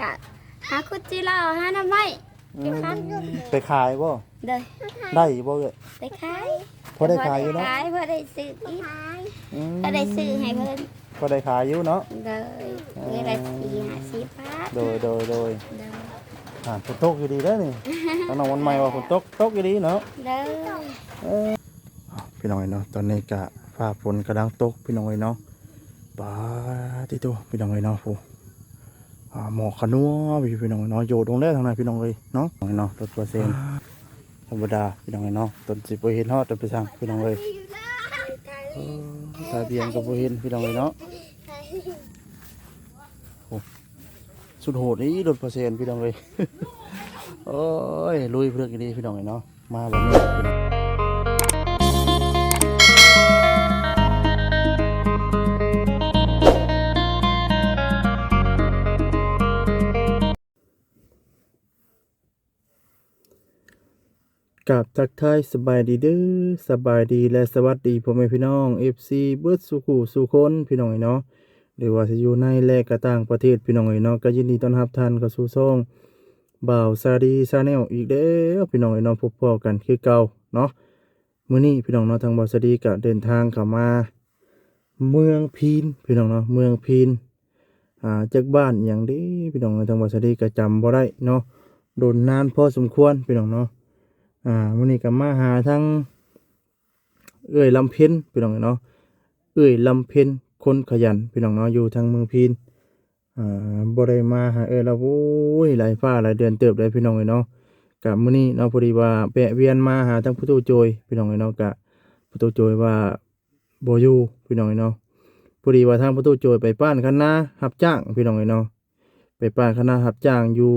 กะหาคุดจีรอหาหน้ำไม้อืมไปขายบ่เด้อได้บ่เอ้ยไปขายพอได้ขายอยู่เนาะขายพอได้ซื้ออีกอืมก็ได้ซื้อให้เพิ่นพอได้ขายอยู่เนาะ เด้อเงินละสี่ห้าสิบบาทโดยโดยโดยเด้ออ่าฝนตกอยู่ดีเด้อนี่ทางน้องวันใหม่ว่าฝนตกตกอยู่ดีเนาะ เด้อ พี่น้องเอ้ยเนาะตอนนี้กะฟ้าฝนกำลังตกพี่น้องเอ้ยเนาะปาติโตพี่น้องเอ้ยเนาะผู้อ่า หมอกขนัวพี่พี่น้องเนาะโยดลงแล้วทางนั้นพี่น้องเอ้ยเนาะเนาะรถตัวเซนธรรมดาพี่น้องเอ้ยเนาะต้นสิบ่เห็นฮอดต้นไปสั่งพี่น้องเอ้ยเออทะเบียนก็บ่เห็นพี่น้องเอ้ยเนาะสุดโหดนี่รถเปอร์เซ็นต์พี่น้องเอ้ยโอ้ยลุยเพื่อนกันดีพี่น้องเอ้ยเนาะมาแบบนี้ กับทักทายสบายดีเด้อสบายดีและสวัสดีพ่อแม่พี่น้อง FC เบิร์ดสุขุสุคนพี่น้องเอเนาะหรือว่าจะอยู่ในและก็ต่างประเทศพี่น้องเอเนาะก็ยินดีต้อนรับท่านเข้าสู่ช่องบ่าวซาดีซาแนลอีกเด้อพี่น้องเอเนาะพบพอกันคือเก่าเนาะมื้อนี้พี่น้องเนาะทางบ่าวซาดีก็เดินทางเข้ามา เมืองพีนพี่น้องเนาะเมืองพีนอ่าจากบ้านอย่างดีพี่น้องเนาะทางบ่าวซาดีก็จำบ่ได้เนาะโดนนานพอสมควรพี่น้องเนาะ อ่าวันนี้ก็มาหาทั้ง เอ้ยลำเพ็ญพี่น้องเนาะเอ้ยลำเพ็ญคนขยันพี่น้องเนาะอยู่ทางเมืองพีนอ่าบ่ได้มาหาเอ้ยเราโอ้ยหลายฟ้าหลายเดือนเติบเลยพี่น้องเนาะกับมื้อนี้เนาะพอดีว่าแปะเวียนมาหาทั้งผู้ตูโจยพี่น้องเนาะกะผู้ตูโจยว่าบ่อยู่พี่น้องเนาะพอดีว่าทางผู้ตูโจยไปป้านคณะรับจ้างพี่น้องเนาะไปป้านคณะรับจ้างอยู่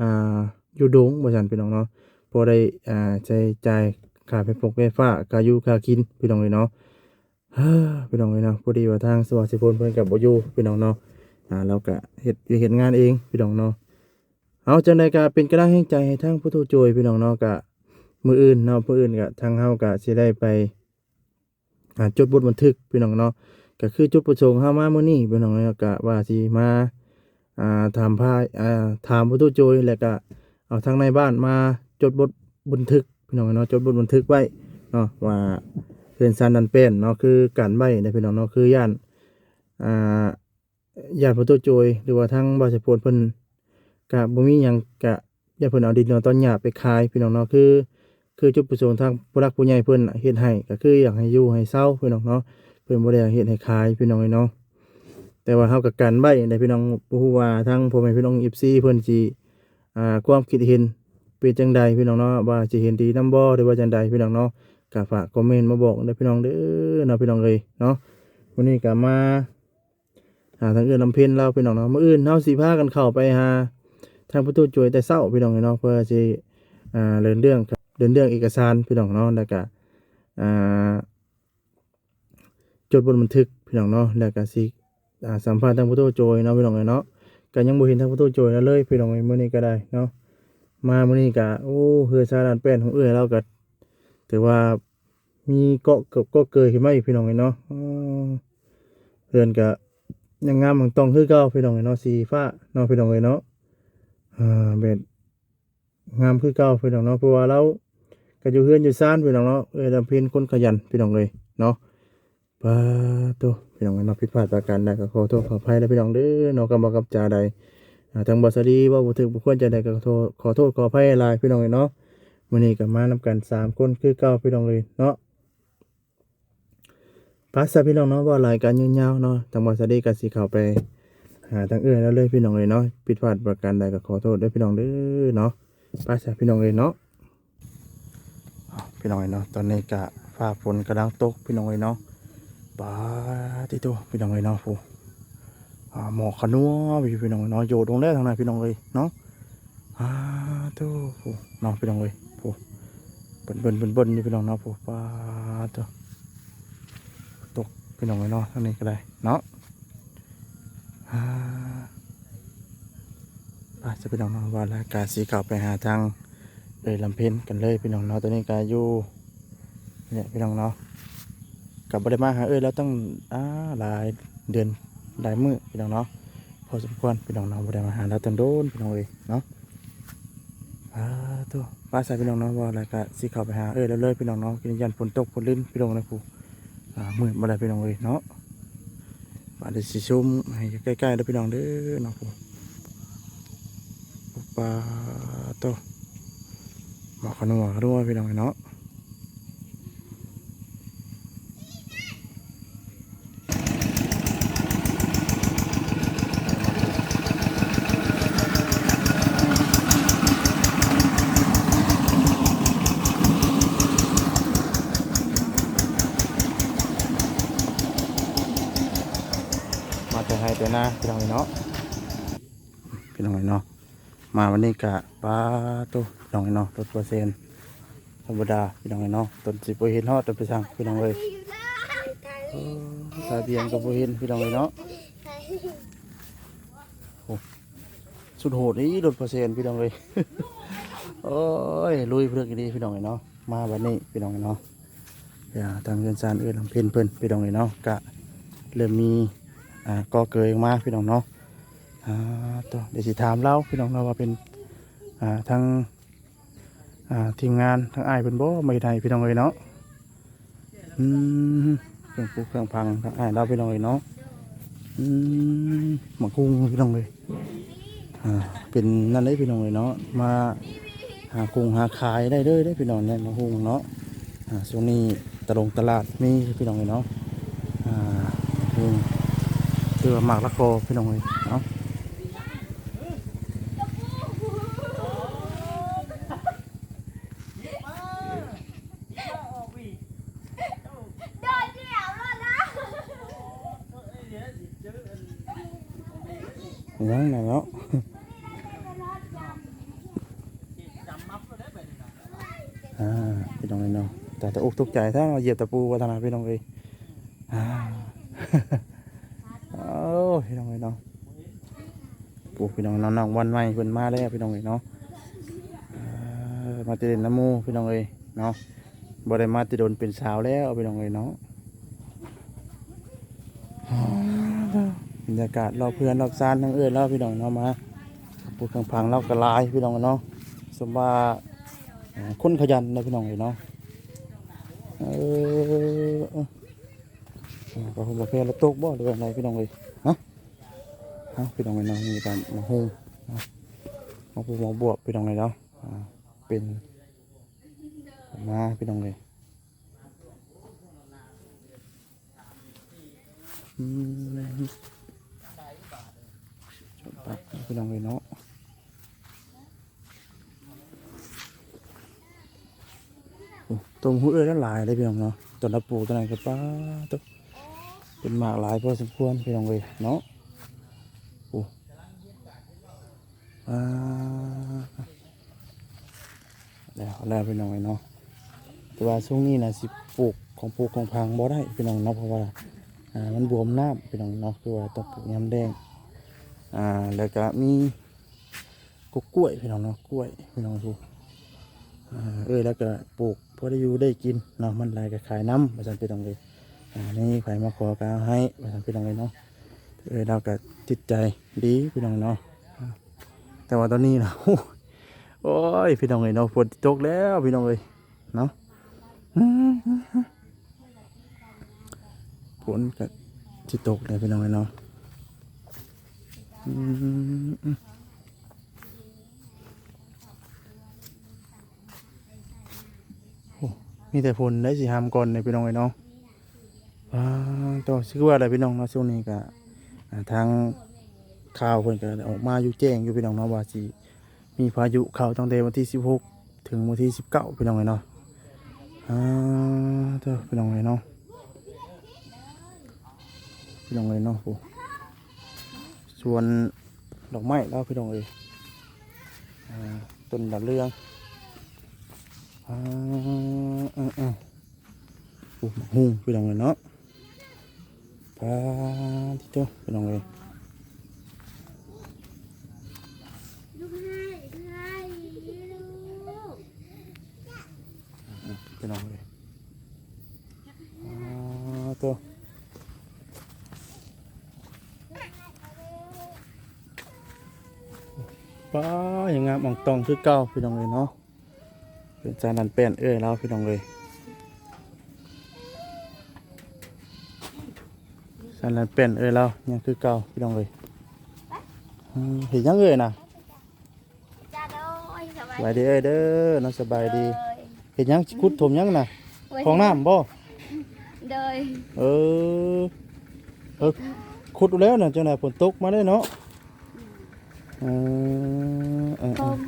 อ่าอยู่ดงบ่ซั่นพี่น้องเนาะ พอได้อ่าใช้จ่ายค่าไฟฟงไฟฟ้ากาอยู่ค่ากินพี่น้องเลยเนาะพี่น้องเลยเนาะพอดีว่าทางสวัสดิ์พลเพิ่นกับบ่อยู่พี่น้องเนาะอ่าเราก็เฮ็ดเฮ็ดงานเองพี่น้องเนาะเอาจังไดก็เป็นกำลังให้ใจให้ทางผู้ทูช่วยพี่น้องเนาะก็มื้ออื่นเนาะมื้ออื่นก็ทางเฮาก็สิได้ไปอ่าจดบทบันทึกพี่น้องเนาะก็คือจุดประสงค์เฮามามื้อนี้พี่น้องเนาะก็ว่าสิมาอ่าถามพายอ่าถามผู้ทูช่วยแล้วก็เอาทางในบ้านมา จดบทบันทึกพี่น้องเนาะจดบทบันทึกไว้เนาะว่าเพื่อนซันดันเป็นเนาะคือการใบในพี่น้องเนาะคือย่านอ่าย่านพระตัวโจยหรือว่าทางบาสพลเพิ่นกะบ่มีหยังกะย่าเพิ่นเอาดินเอาต้นหญ้าไปขายพี่น้องเนาะคือคือจุดประสงค์ทางผู้รักผู้ใหญ่เพิ่นน่ะเฮ็ดให้ก็คืออยากให้อยู่ให้เศร้าพี่น้องเนาะเพิ่นบ่ได้เฮ็ดให้ขายพี่น้องเนาะแต่ว่าเฮากับการใบในพี่น้องบ่ฮู้ว่าทางพ่อแม่พี่น้อง FC เพิ่นสิอ่าความคิดเห็น เป็นจังใดพี่น้องเนาะว่าจะเห็นดีน้ำบ่หรือว่าจังใดพี่น้องเนาะก็ฝากคอมเมนต์มาบอกได้พี่น้องเด้อเนาะพี่น้องเลยเนาะวันนี้ก็มาหาทางอื่นลำเพ็ญเราพี่น้องเนาะมื้ออื่นเฮาสิพากันเข้าไปหาทางประตูจวยแต่เช้าพี่น้องเนาะเพื่อสิอ่าเดินเรื่องครับเดินเรื่องเอกสารพี่น้องเนาะแล้วก็อ่าจดบทบันทึกพี่น้องเนาะแล้วก็สิอ่าสัมภาษณ์ทางประตูจวยเนาะพี่น้องเนาะก็ยังบ่เห็นทางประตูโจยแล้วเลยพี่น้องไอ้มื้อนี้ก็ได้เนาะ มามื้อนี้ก็โอ้เฮือชาลานแป้นของเอื้อยเราก็ถือว่ามีเกาะเกาะก็เกยขึ้นมาอีกพี่น้องเนาะเรือนก็ยังงามเหมือนต้องคือเก่าพี่น้องเนาะสีฟ้าเนาะพี่น้องเนาะอ่าเบ็ดงามคือเก่าพี่น้องเนาะเพราะว่าเราก็อยู่เฮือนอยู่ซ่านพี่น้องเนาะเอ้ยลำเพ็ญคนขยันพี่น้องเลยเนาะปาโตพี่น้องเนาะผิดพลาดประการใดก็ขอโทษขออภัยนะพี่น้องเด้อเนาะกำบังกับจาใด ทางบอสดีว่าบุถึกบุควรจะได้ก็ขอโทษขอโทษขออภัยหลายพี่น้องเลยเนาะมื้อนี้ก็มานำกันสามคนคือเก่าพี่น้องเลยเนาะภาษาพี่น้องเนาะว่ารายการยืนยาวเนาะทางบอสดีก็สิเข้าไป หาทางอื่นแล้วเลยพี่น้องเลยเนาะผิดพลาดประการใดก็ขอโทษด้วยพี่น้องเด้อเนาะภาษาพี่น้องเลยเนาะพี่น้องเลยเนาะตอนนี้ก็ฟ้าฝนกำลังตกพี่น้องเลยเนาะปาติโตพี่น้องเลยเนาะผู้ หมอกขนัวพี่น้องเนาะโยดลงได้ทางไหนพี่น้องเลยเนาะอ่าตู้ผู้เนาะพี่น้องเลยผู้เบิ่นเบิ่นเบิ่นเบิ่นนี่พี่น้องเนาะผู้ป้าตัวตกพี่น้องเลยเนาะทางนี้ก็ได้เนาะอ่าไปจะพี่น้องเนาะว่าแล้วการสีขาวไปหาทางเอยลำเพ็ญกันเลยพี่น้องเนาะตอนนี้ก็อยู่เนี่ยพี่น้องเนาะกลับบริมาหาเอ้ยแล้วต้องอ่าหลายเดือน หลายมือพี่น้องเนาะพอสมควรพี่น้องเนาะบ่ได้มาหาเราตันโดนพี่น้องเอ้ยเนาะอ่าตัวป้าใส่พี่น้องเนาะว่าอะไรก็สิเข้าไปหาเอ้ยแล้วเลยพี่น้องเนาะกินยันฝนตกฝนลิ้นพี่น้องนะผู้อ่ามืดบ่ได้พี่น้องเอ้ยเนาะบาดนี้สิชุ่มให้ใกล้ๆแล้วพี่น้องเด้อเนาะผู้ปุ๊บปลาตัวหมอกขนมขนมพี่น้องเอ้ยเนาะ ให้แต่หน้าพี่น้องเนาะพี่น้องเนาะมาวันนี้กะปลาตัวพี่น้องเนาะรถเปอร์เซนธรรมดาพี่น้องเนาะต้นสิบเห็นฮอดต้นไปสั่งพี่น้องเลยตาเบียงกับเห็นพี่น้องเนาะสุดโหดนี่รถเปอร์เซ็นต์พี่น้องเลยโอ้ยลุยเพื่อนกันดีพี่น้องเนาะมาวันนี้พี่น้องเนาะอย่าทางเงินซานเอื้อนลำเพ็ญเพิ่นพี่น้องเลยเนาะกะเริ่มมี อ่าก็เกยมาพี่น้องเนาะอ่าตัวเดี๋ยวสิถามเราพี่น้องเราว่าเป็นอ่าทางอ่าทีมงานทางไอ้เป็นบ่ไม่ได้พี่น้องเลยเนาะอืมเครื่องปลูกเครื่องพังทางไอ้เราพี่น้องเลยเนาะอืมหมักกุ้งพี่น้องเลยอ่าเป็นนั่นเลยพี่น้องเลยเนาะมาหากุ้งหาขายได้เลยได้พี่น้องเนี่ยหมักกุ้งเนาะอ่าช่วงนี้ตลงตลาดมีพี่น้องเลยเนาะ เรือหมากละโคพี่น้องเลยเนาะยังไงเนาะอ่าพี่น้องเลยเนาะแต่ตะอุกทุกใจถ้าเราเหยียบตะปูวัฒนาพี่น้องเลยอ่า โอ้ยพี่น้องเอ้ยเนาะปู พี่น้องน้องวันใหม่เพิ่นมาแล้วพี่น้องเอ้ยเนาะมาติเดนน้ำมูพี่น้องเอ้ยเนาะบ่ได้มาติโดนเป็นสาวแล้วพี่น้องเอ้ยเนาะบรรยากาศรอบเพื่อนรอบซานทั้งเอ้ยรอบพี่น้องเนาะมาปูเครื่องพังเรากระลายพี่น้องเนาะสมว่าเอ่อคนขยันนะพี่น้องเอ้ยเนาะเออก็คงบอกแค่ละตกบ่หรืออะไรพี่น้องเลย ฮะพี่น้องเลยเนาะมีการมาฮูเนาะมาพูมาบวบพี่น้องเลยเนาะเป็นมาพี่น้องเลยอืมจบตัดพี่น้องเลยเนาะต้มหุ้ยแล้วหลายเลยพี่น้องเนาะตอนรับปลูกตอนไหนก็ป้าตัวเป็นหมากหลายพอสมควรพี่น้องเลยเนาะโอ้อ่า แล้วแล้วพี่น้องเลยเนาะแต่ว่าช่วงนี้นะสิปลูกของปลูกของพังบ่ได้พี่น้องเนาะเพราะว่าอ่ามันบวมน้ำพี่น้องเนาะคือว่าต้องปลูกยำแดงอ่าแล้วก็มีกกล้วยพี่น้องเนาะกล้วยพี่น้องดูอ่าเอ้ยแล้วก็ปลูกพอได้อยู่ได้กินเนาะมันลายก็ขายน้ำมาจันพี่น้องเลยอ่านี่ใครมาขอกาวให้ไปทำพี่น้องเลยเนาะเออเราก็จิตใจดีพี่น้องเนาะอ่า แต่ว่าตอนนี้นะโอ้ยพี่น้องเลยเนาะฝนตกแล้วพี่น้องเลยเนาะอืมฝนก็จิตกเลยพี่น้องเลยเนาะอืมโอ้มีแต่ฝนได้สิหามก่อนเลยพี่น้องเลยเนาะอ่าต่อชื่อว่าอะไรพี่น้องเนาะช่วงนี้ก็ทาง ข่าวเพิ่นก็ออกมาอยู่แจ้งอยู่พี่น้องเนาะว่าสิมีพายุเข้าตั้งแต่วันที่ 16 ถึงวันที่ 19พี่น้องเลยเนาะอ่าเด้อพี่น้องเนาะพี่น้องเลยเนาะโอ้ส่วนดอกไม้แล้วพี่น้องเลยอ่าต้นดาวเรืองอ่าอ่าอ่าโอ้หุ่งพี่น้องเลยเนาะปาที่เจ้าไปลองเลย ไปลองเลยอ่าตัวป้าอย่างงามอ่องตองคือเก่าพี่น้องเลยเนาะเป็นจานนันเป็นเอ้ยแล้วพี่น้องเลยจานนันเป็นเอ้ยแล้วยังคือเก่าพี่น้องเลยอืมเห็นยังเอ้ยนะจ้าโดยสสบายบายดีเอ้ยเด้อเน้องสบายดีโดย เห็นยังคุดถมยังน่ะของน้ำบ่โดยเออเออขุดแล้วน่ะจังได๋ฝนตกมาได้เนาะเออเออผเออม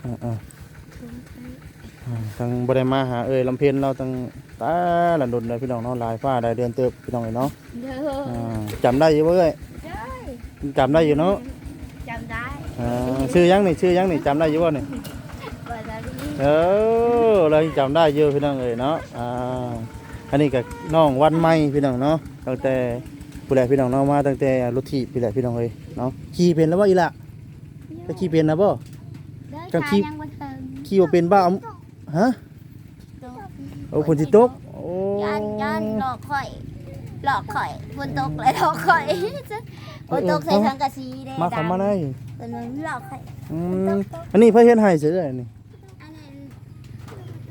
เออเอออ่าทางบ่ได้มาหาเอ้ยลำเพ็ญเราตั้งตาลันดนเลยพี่น้องเนาะหลายฟ้าได้เดือนเติบพี่น้องเอ้ยเนาะโดยอ่าจำได้อยู่บ่เอ้ยโดยจำได้อยู่เนาะจำได้อ่าชื่อยังนี่ชื่อยังนี่จำได้อยู่บ่นี่เปิดแล้วนี่ เออเราจำได้เยอะพี่น้องเอ้ยเนาะอ่าอันนี้ก็น้องวันใหม่พี่น้องเนาะตั้งแต่ผู้ใดพี่น้องเนาะมาตั้งแต่รถถีบพี่ใดพี่น้องเอ้ยเนาะขี่เป็นแล้วบ่อีหละจะขี่เป็นนะบ่เด้อกับชาขี้ยังบ่เทิงขี่บ่เป็นบ้าเอาฮะโดยโอ้ฝนสิตกโอ้ยันยันหลอกข่อยหลอกข่อยฝนตกเลยหลอกข่อยฝนตกใส่สังกะสีเด้มาเข้ามาได้เพิ่นว่าหลอกข่อยอืมอันนี้เพิ่นเฮ็ดให้เฉยเลยนี่อันนั้น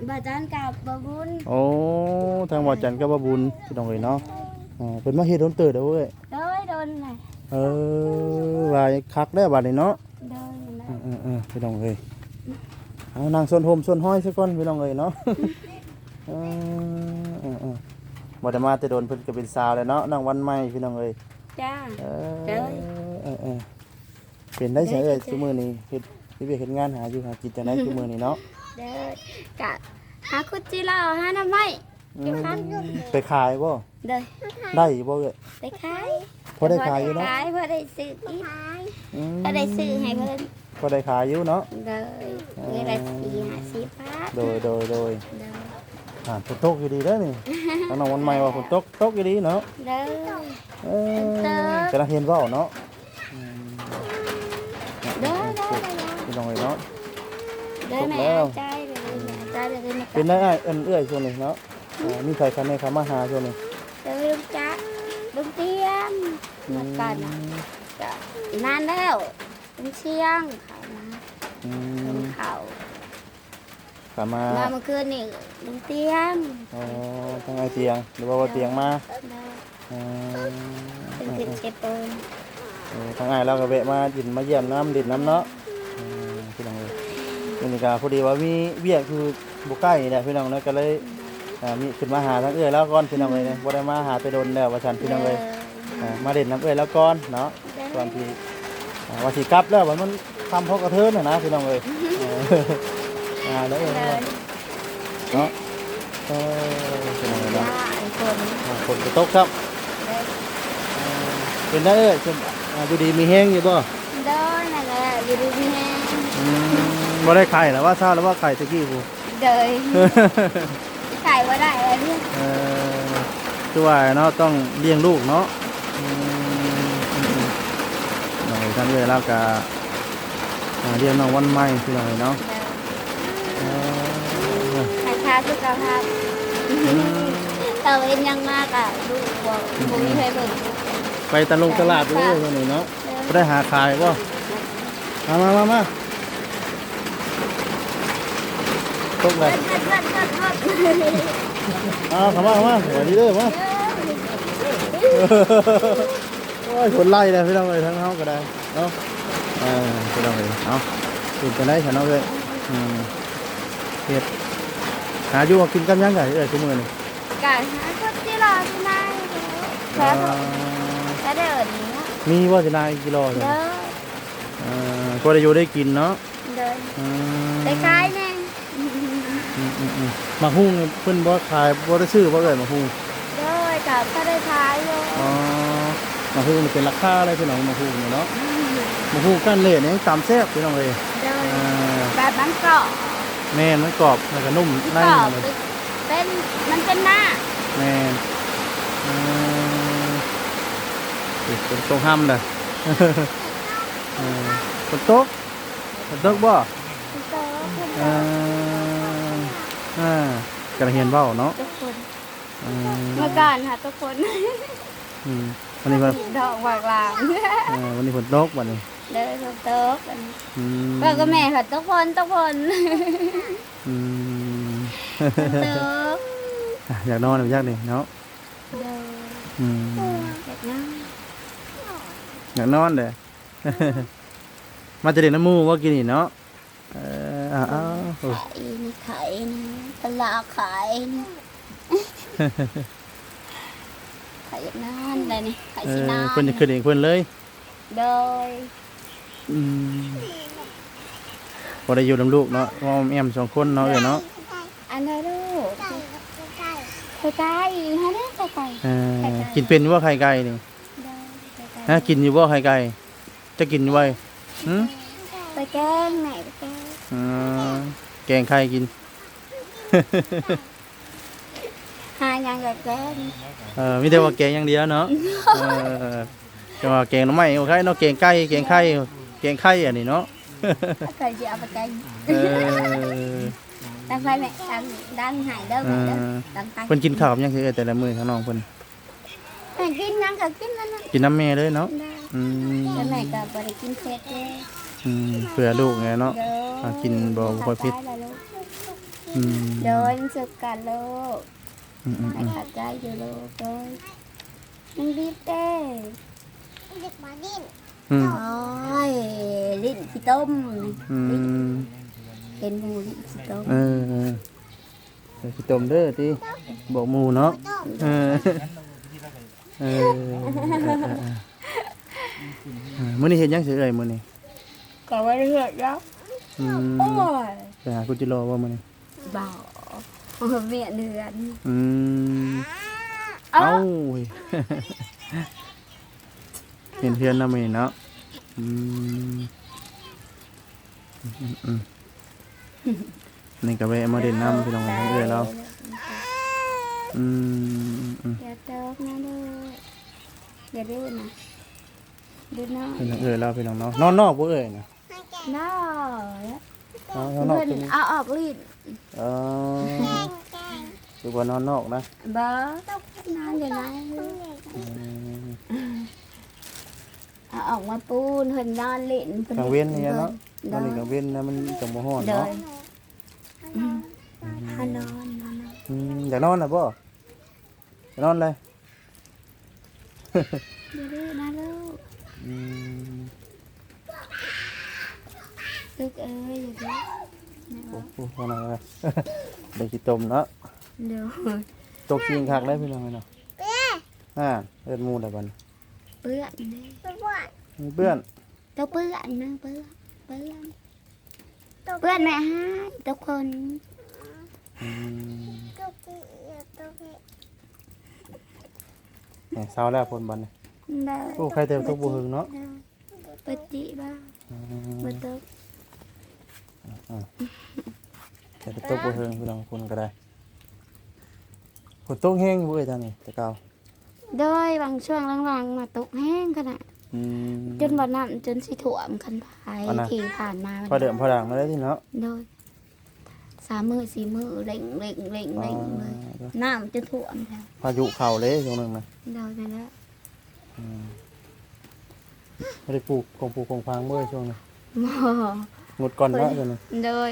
บาจันกับบาบุญโอ้ทางบ่จันทร์กับบ่บุญพี่น้องเอ้ยเนาะอ่าเพิ่นมาเฮ็ดโดนเติบเด้อเว้ยโดยโดนน่ะเออว่าคักแล้วบัดนี้เนาะโดยนะเออเออพี่น้องเอ้ยเอานางส่วนโฮมส่วนห้อยซะก่อนพี่น้องเอ้ยเนาะเออเออเออบ่ได้มาแต่โดนเพิ่นก็เป็นสาวแล้วเนาะนางวันใหม่พี่น้องเอ้ยจ้าเออเด้อเออเออเป็นได้เฉยเด้เอ้อยซุมื้อนี้เฮ็ดเฮ็ดเวียกเฮ็ดงานหาอยู่หากินจังได๋ซุมื้อนี้เนาะ เด้อกะหาคุดจิเหล่าหาน้ำไม้ อืมไปขายบ่เด้อได้บ่เอ้ยไปขายพอได้ขายอยู่เนาะขายพอได้ซื้ออีกอืมพอได้ซื้อให้เพิ่นพอได้ขายอยู่เนาะ เด้อเงินละสี่ห้าสิบบาทโดยโดยโดยเด้ออ่าฝนตกอยู่ดีเด้อนี่ทางน้องวันใหม่ว่าฝนตกตกอยู่ดีเนาะเด้อ เออจะได้เห็นเว้าเนาะอืมเด้อเด้อ พี่น้องเอ้ยเนาะ เด้อแม่แล้วใจายเลยแม่ใจายเลยแม่เป็นได้อ้ายเอิ้นเอื้อยช่วงนี้เนาะอ่ามีใครคันในคำมาหาช่วงนี้เด้อลุงจ๊ะลุงเตียงเมื่อก่อนน่ะก็นานแล้วลุงเชียงเขามาอืลุมงเขาขามามาเมื่อคืนนี่ลุงเตียงอ๋อทางไอเตียงหรือว่าว่าเตียงมาเด้ออืมเป็นขึ้นเจ็ดปูนเออทางไอเราก็แวะมาดินมาเยี่ยมน้ำดินน้ำเนาะอืมพี่น้องเลย นี่ก็พอดีว่ามีเวียกคือบุใกล้นี่แหละพี่น้องเนาะก็เลยอ่ามีขึ้นมาหาทางเอื้อยแล้วก่อนพี่น้องเลยเนี่ยบ่ได้มาหาไปโดนแล้วว่าฉันพี่น้องเลยอ่ามาเด่นน้ำเอื้อยแล้วก่อนเนาะตอนที่อ่าว่าสิกลับแล้วว่ามันทำพอกระเทินน่ะนะพี่น้องเอ้ยเอออ่าแล้วเองเนาะเออพี่น้องเอ้ยจ้าเนาะไอ้คนอ่าฝนจะตกครับอ่าเป็นได้เอ้ยเป็นอ่าอยู่ดีมีแห้งอยู่บ่เด้อนั่นแหละอยู่ดีมีแฮงอืม บ่ได้ไข่แล้วว่าเช้าแล้วว่าไข่ตะกี้กูเดยขายว่าได้อะไรเนี่ยเออคือว่าเนาะต้องเลี้ยงลูกเนาะอืมอืมอืมน้องเอ้ยท่านเอ้ยแล้วก็อ่าเลี้ยงน้องวันใหม่พี่น้องเอ้ยเนาะเออขายค้าคือเก่าครับเราเองยังมากอะลูกบอกผมมีใครเบิ่งไปตะลงตลาดด้วยคนนี้เนาะบ่ได้หาขายบ่มามามามา ตกเลยเพื่อนเพื่อนเพื่อนเพื่อนเอาเข้ามาเข้ามาสวัสดีเด้อมาโอ้ยคนไล่เลยพี่น้องเอ้ยทั้งเฮาก็ได้เนาะเออพี่น้องเอ้ยเอากินไปได้ฉันเอาเลยอืมเฮ็ดหาอยู่ว่ากินกันยังไงเอ้ยซุมื้อนี้กันหาคนที่รอที่ไหนแค่แค่เดินนี้มีว่าสินายกิโลจ้ะเด้อเออก็ได้อยู่ได้กินเนาะเดินอืมไปขายแน่อืม อืมอืมหมาหุ้งนี่เพิ่นบ่ขายบ่ได้ซื้อบ่เอ่ยหมาหุ้งเด้อกับก็ได้ขายอยู่อ๋อหมาหุ้งนี่เป็นราคาอะไรพี่น้องหมาหุ้งนี่เนาะหมาหุ้งกันเลยนี่ตามแซ่บพี่น้องเลยเดินอ่าแบบมันเกาะแม่นมันกรอบแล้วก็นุ่มในเกาะเลยเป็นมันเป็นหน้าแม่นอ่าอีกเป็นตรงห้ำเด้อ เออฝนตกฝนตกบ่เป็นโตเป็นโตอ่า อ่ากระเฮียนเว้าเนาะทุกคนอืมเมื่อก่อนค่ะทุกคนอืมวันนี้วันดอกหวากหลามเอ่อวันนี้ฝนตกวันนี้เด้อทุกตกอืมก็ก็แม่ค่ะทุกคนทุกคนอืมตกอะอยากนอนหรืออยากนี่เนาะเด้ออืมเด็กน้อยอยากนอนเด้อ มาจะเด็นน้ำมูกว่ากินนี่เนาะเออ อ้าวอ้าวโอ้ยไข่นี่ไข่นี่ตลาดไข่นี่ไข่อยากนอนเลยนี่ไข่เอสินออนเพิ่นจะขึ้นเองเพิ่นเลย โดยอืมพอได้อยู่ลำลูกเนาะว่าแอมสองคนเนาะเอ้ยเนาะอันนั้นลูกไข่ไก่ฮะเนี่ยไข่ไก่เออกินเป็นอยู่ว่าไข่ไก่นี่เด้อไข่ไก่ฮะกินอยู่ว่าไข่ไก่จะกินอยู่ไว้หืมไปแกงไหนไปแกงอ่า แกงไข่กิน หายังกับแกงเออมีแต่ว่าแกงอย่างเดียวเนาะเออแต่ว่าแกงหน้ำไม้โอเคเนาะแกงไก่แกงไข่แกงไข่อันนี้เนาะเคยจะเอาไปแกงเออตั้งไฟแม่ตั้งดังหายเด้อเอแม่เด้ออตั้งไฟเพิ่นกินข้าวกับหยังคือแต่ละมื้อข้างน้องเพิ่นแม่กินยังกับกินนั่นน่ะกินน้ำแม่เลยเนาะได้อืมแล้วแม่ก็บ่ได้กินเผ็ดเลย อืมเพื่อลูกไงเนาะเด้ออ่ากินบ่บ่ค่อยเผ็ดข้าใจแล้วลูกอืมเด้อยังสึกกันลูกอืมอืมให้อืมเข้าใจอยู่ลูกเด้อมันบีบเด้อืมโอ้ยลิ้นขี้ต้ม อืมเห็นหมูลิ้นขี้ต้มเออเออเดี๋ยวสิต้มเด้อติบอกหมู่เนาะเออเออเออเออเออมื้อนี้เฮ็ดหยังสิเอ่ยมื้อนี้ ก็ว่าเลือดแล้วอืมโอ้ยไปหาคุณจิโร่ว่ามื้อนี้เบาเมียเดือนอืมเอ้าเอ้าเว้ย เห็นเพื่อนนำมื้อนี้เนาะอืมอืมอืมนี่ก็แวะมาเด่นน้ำพี่น้องทั้งเอื้อเราอืมอืมอย่าเติมนะเด้ออย่าดื้อนะดื้อน้อยพี่น้องเอื้อเราพี่น้องเนาะนอนนอกบ่เอ้ยนะ น้อยนอนนอกเพิ่นเป็นเอาออกลิ้นเออคือว่านอนนอกนะบ่นอนอยู่ไหนอืมเอาออกมาปูนเพิ่นนอนลิ้นพิ่กลางเว้นนี่เนาะนเด้อนอนี่กลางเว้นนะมันจังบ่ฮ้อนเด้อเนาะอืมเอานอนนอนนอนอืมอยากนอนน่ะบ่อยากนอนเลยอย่าดื้อนะลูกอื ลูกเอ้ยอย่าดื้อโอ้โหว่านั่นเลยได้ขี้ต้มเนาะเดี๋ยวตกจริงคักเลยพี่น้องเนาะอ่าเอิ้นหมู่ได้บัดนี้เปื้อนเด้มีเพื่อนต้องเปื้อนนะเปื้อนเปื้อนเปื้อนแม่ฮะทุกคนอืมเนี่ยเช้าแล้วฝนบัดนี้ได้โอ้ใครเต็มตกบ่หึงเนาะปฏิบ้าอืบ่มตก แต่ไปตกบ่เฮิงพี่น้องคนก็ได้ฝนตกแห้งอยู่เอ้ยทางนี้แต่เก่าโดยบางช่วงหลังๆมาตกแห้งขนาดอืม จนบ่น้ำจนสิถ่วมคันพายอันน่ะ ที่ผ่านมาพอเดิมพอดังมาได้ที่เนาะโดยสามมือสี่มือเร่งเร่งเร่งเร่งเลยน้ำจนถ่วมแล้วพายุเข้าเลยช่วงหนึงนะโดยไปแล้วอืมไม่ได้ปลูกของปลูกของพังเมื่อช่วงนี้ หมอ งดก่อนเนาะช่วงนี้โดย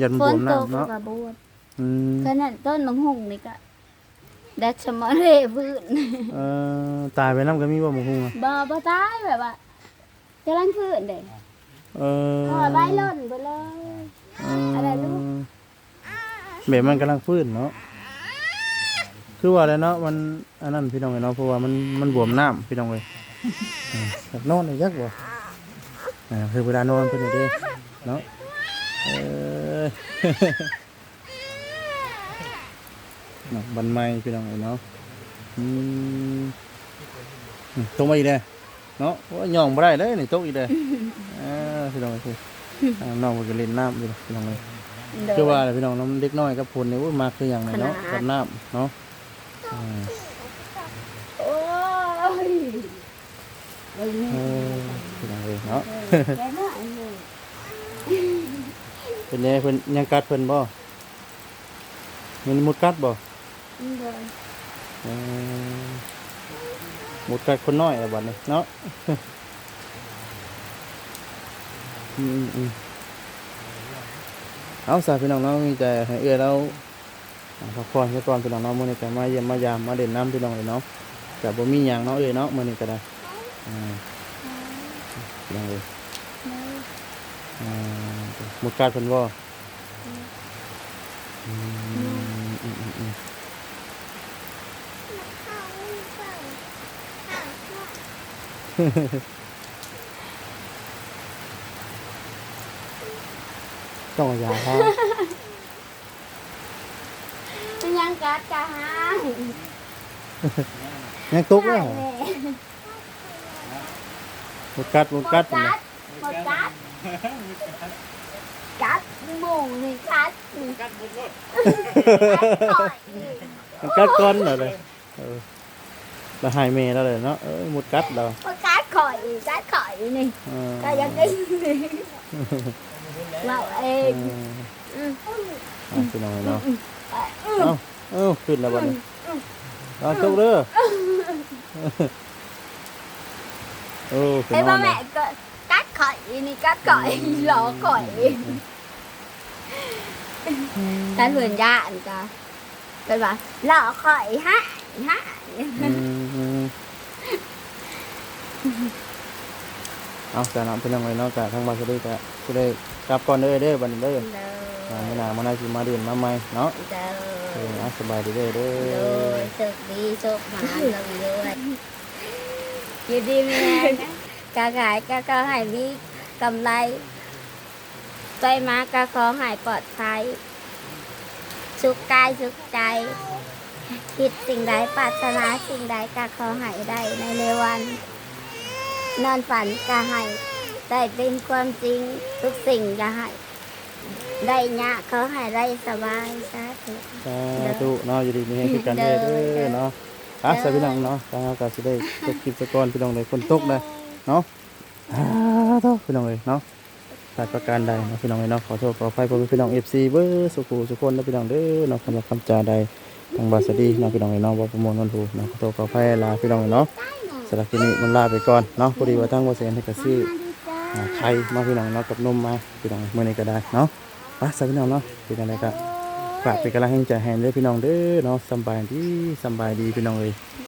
ยันฝบวนมตกน้ำเนาะกับบวชอืมขนาดต้นมะฮุ่งนี่ก็แดดสมอเลพื้นเอ่อตายไปน้ำก็มีบ่หมูฮู้อะบ่บ่ตายแบบว่ากำลังพื้นเด้เออพอใบหล่นไปเลยอะไรลูก แบบมันกำลังฟื้นเนาะคือว่าแล้วเนาะมันอันนั้นพี่น้องเอ้ยเนาะเพราะว่ามันมันบวมน้ำพี่น้องเลยอืมแบบนอนเลยยักบ่อ่าคือเวลานอนเพิ่นอยู่เด้ เนาะเออเนาะบันไม้พี่น้องเอ้ยเนาะอืมอืมตกมาอีกเลยเนาะโอ้ยย่องบ่ได้เลยนี่ตกอีกเลยอ่าพี่น้องเอ้ยคืออ่าน้องเพิ่นก็เล่นน้ำอยู่พี่น้องเอ้ยโดยคือว่าแหละพี่น้องน้ำเล็กน้อยกับพลเนี่ยว่ามาคืออย่างไรเนาะขนาดกับน้ำเนาะอ่าโอ้ยเบิ่งนี่เออพี่น้องเลยเนาะแกน่าอันนี้ เป็นไงเพิ่นยังกัดเพิ่นบ่มันมุดกัดบ่โดยเออมุดกัดคนน้อยอะบัดนี้เนาะ อืมอืมเอาสาพี่น้องเนาะมีแต่ให้เอื้อเราอ่าพักผ่อนซะก่อนพี่น้องเนาะมื้อนี้ก็มาเยี่ยมมายามมาเด่นน้ำพี่น้องเลยเนาะก็บ่มีหยังเนาะเอ้ยเนาะมื้อนี้ก็ได้อ่าพี่น้องเอ้ยอ่า หมดการเพิ่นบ่อืมอืมอืมอืมต้องเอ กัดกะฮะยังตุกเลยหมดกัดหมดกัดกัดหมดกัดกัดหมูนี่กัดนี่กัดก่อยมันกัดก้อนเหรอเลยเออแล้วหายเมย์แล้วเลยเนาะเอ้ยหมดกัดเราหมดกัดข่อยกัดข่อยนี่เออก็ยังกินเราเอเองอเอาพี่น้องเนาะเอาเอ้าขึ้นแล้วบัดนี้เอาตุกเด้อโอ้ขึ้นไอ้นพ่ออนแม่แล้วก็กัดข่ อยนี่กัดข่อยหลอกข่อยฉันเหมือนยาอันก็เป็นว่าหลอกข่อยฮะฮะอืมเอาแต่น้ำพี่น้องเลยเนาะกะทั้งบ้านจะได้กะจะได้กลับก่อนเด้อเด้อบัดนี้เด้ออ่ามื้อหน้ามื้อหน้าสิมาเดินมาใหม่เนาะเด้อเออเอาสบายดีเด้อเด้โดอยสุขดีสุขหมาเราด้วยอยู่ดีแม่กาขายกาก็ให้มี กำไรไปมากาขอให้ปลอดภัย สุขกายสุขใจ คิดสิ่งใดปรารถนาสิ่งใดกาขอให้ได้ในเรวัน นอนฝันกาให้ได้เป็นความจริงทุกสิ่งจะให้ได้ยะเขาให้ได้สบายสาธุสาธุเนาะอยู่ดีมีให้คือกันเด้อเด้อเนาะอะสาธุพี่น้องเนาะทางเราก็สิได้จบคลิปซะก่อนพี่น้องเลยฝนตกเลยเนาะ อ่าโตพี่น้องเลยเนาะขาดประการใดนะพี่น้องเลยเนาะขอโทษขออภัยพ่อพี่น้อง FC เบอร์สุขุสุคนนะพี่น้องเด้อเนาะคำว่าคำจาใดทางบาสดีนะพี่น้องเลยเนาะว่าประมวลวันถูเนาะขอโทษขออภัยลาพี่น้องเลยเนาะสำหรับคลิปนี้มันลาไปก่อนเนาะพอดีว่าทางบาเซนให้กระซื้ออ่ไข่มาพี่น้องเนาะกับนมมาพี่น้องเมื่อนี้ก็ได้เนาะไปสพี่น้องเนาะเป็นอะไรก็ฝากเป็นกำลังใจให้เด้อพี่น้องเด้อเนาะสบายดีสบายดีพี่น้องเลย